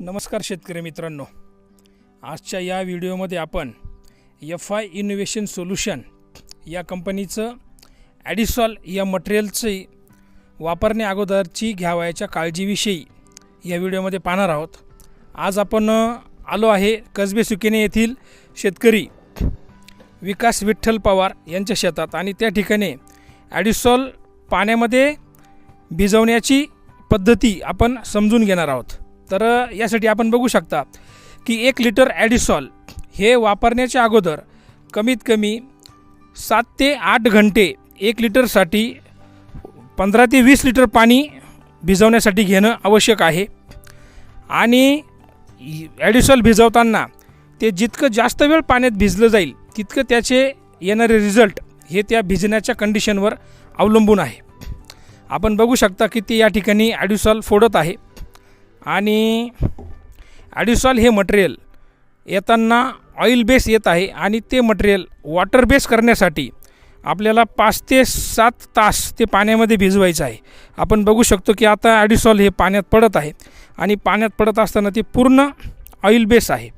नमस्कार शेतकरी मित्रांनो. आजच्या या व्हिडिओमध्ये आपण एफ आय इनोव्हेशन सोल्युशन या कंपनीचं ॲडिसॉल या मटेरियलची वापरण्या अगोदरची घ्यावयाच्या काळजीविषयी या व्हिडिओमध्ये पाहणार आहोत. आज आपण आलो आहे कसबे सुकेने येथील शेतकरी विकास विठ्ठल पवार यांच्या शेतात आणि त्या ठिकाणी ॲडिसॉल पाण्यामध्ये भिजवण्याची पद्धती आपण समजून घेणार आहोत. तर यासाठी आपण बघू शकता की एक लिटर ॲडिसॉल हे वापरण्याच्या अगोदर कमीत कमी सात ते आठ घंटे एक लिटरसाठी पंधरा ते वीस लिटर पाणी भिजवण्यासाठी घेणं आवश्यक आहे. आणि ॲडिसॉल भिजवताना ते जितकं जास्त वेळ पाण्यात भिजलं जाईल तितकं त्याचे येणारे रिझल्ट हे त्या भिजण्याच्या कंडिशनवर अवलंबून आहे. आपण बघू शकता की ते या ठिकाणी ॲडिसॉल फोडत आहे. आणि ॲडिसॉल हे मटेरियल येताना ऑइल बेस येत आहे आणि ते मटेरियल वॉटर बेस करण्यासाठी आपल्याला पाच ते सात तास ते पाण्यामध्ये भिजवायचं आहे. आपण बघू शकतो की आता ॲडिसॉल हे पाण्यात पडत आहे आणि पाण्यात पडत असताना ते पूर्ण ऑइल बेस आहे.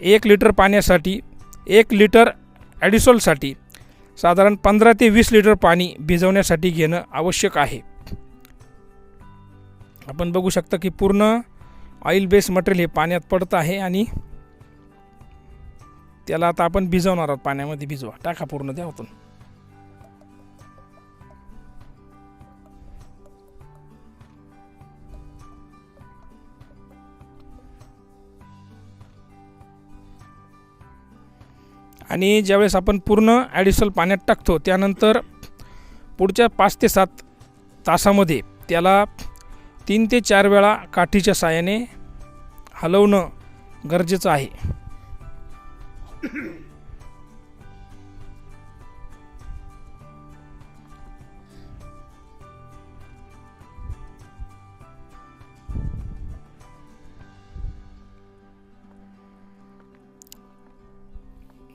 एक लिटर पाण्यासाठी एक लिटर ॲडिसॉलसाठी साधारण पंधरा ते वीस लिटर पाणी भिजवण्यासाठी घेणं आवश्यक आहे. आपण बघू शकता की पूर्ण ऑइल बेस मटेरियल हे पाण्यात पडत आहे आणि त्याला आता आपण भिजवणार आहोत पाण्यामध्ये भिजवा. टाका पूर्ण द्या होतून आणि ज्यावेळेस आपण पूर्ण ॲडिशनल पाण्यात टाकतो त्यानंतर पुढच्या पाच ते सात तासामध्ये त्याला तीन ते चार वेळा काठीच्या साहाय्याने हलवणं गरजेचं आहे.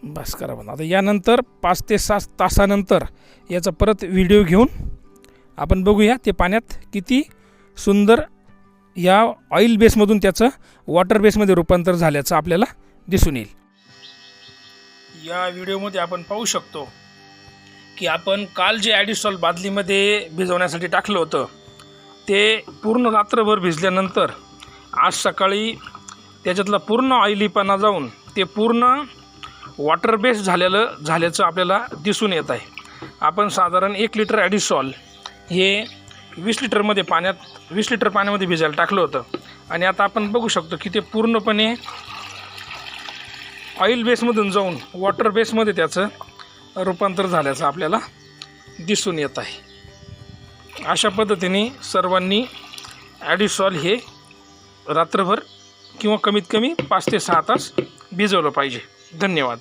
बस करा बंद. आता यानंतर पाच ते सात तासानंतर याचा परत व्हिडिओ घेऊन आपण बघूया ते पाण्यात किती सुंदर या ऑइल बेसमधून त्याचं वॉटर बेसमध्ये रूपांतर झाल्याचं आपल्याला दिसून येईल. या व्हिडिओमध्ये आपण पाहू शकतो की आपण काल जे ॲडिसॉल बादलीमध्ये भिजवण्यासाठी टाकलं होतं ते पूर्ण रात्रभर भिजल्यानंतर आज सकाळी त्याच्यातला पूर्ण ऑइलीपणा जाऊन ते पूर्ण वॉटर बेस झालेलं झाल्याचं आपल्याला दिसून येत आहे. आपण साधारण एक लिटर ॲडिसॉल हे वीस लिटरमध्ये पाण्यात वीस लिटर पाण्यामध्ये भिजायला टाकलं होतं. आणि आता आपण बघू शकतो की ते पूर्णपणे ऑइल बेसमधून जाऊन वॉटर बेसमध्ये त्याचं रूपांतर झाल्याचं आपल्याला दिसून येत आहे. अशा पद्धतीने सर्वांनी ॲडिसॉल हे रात्रभर किंवा कमीत कमी पाच ते सहा तास भिजवलं पाहिजे. धन्यवाद.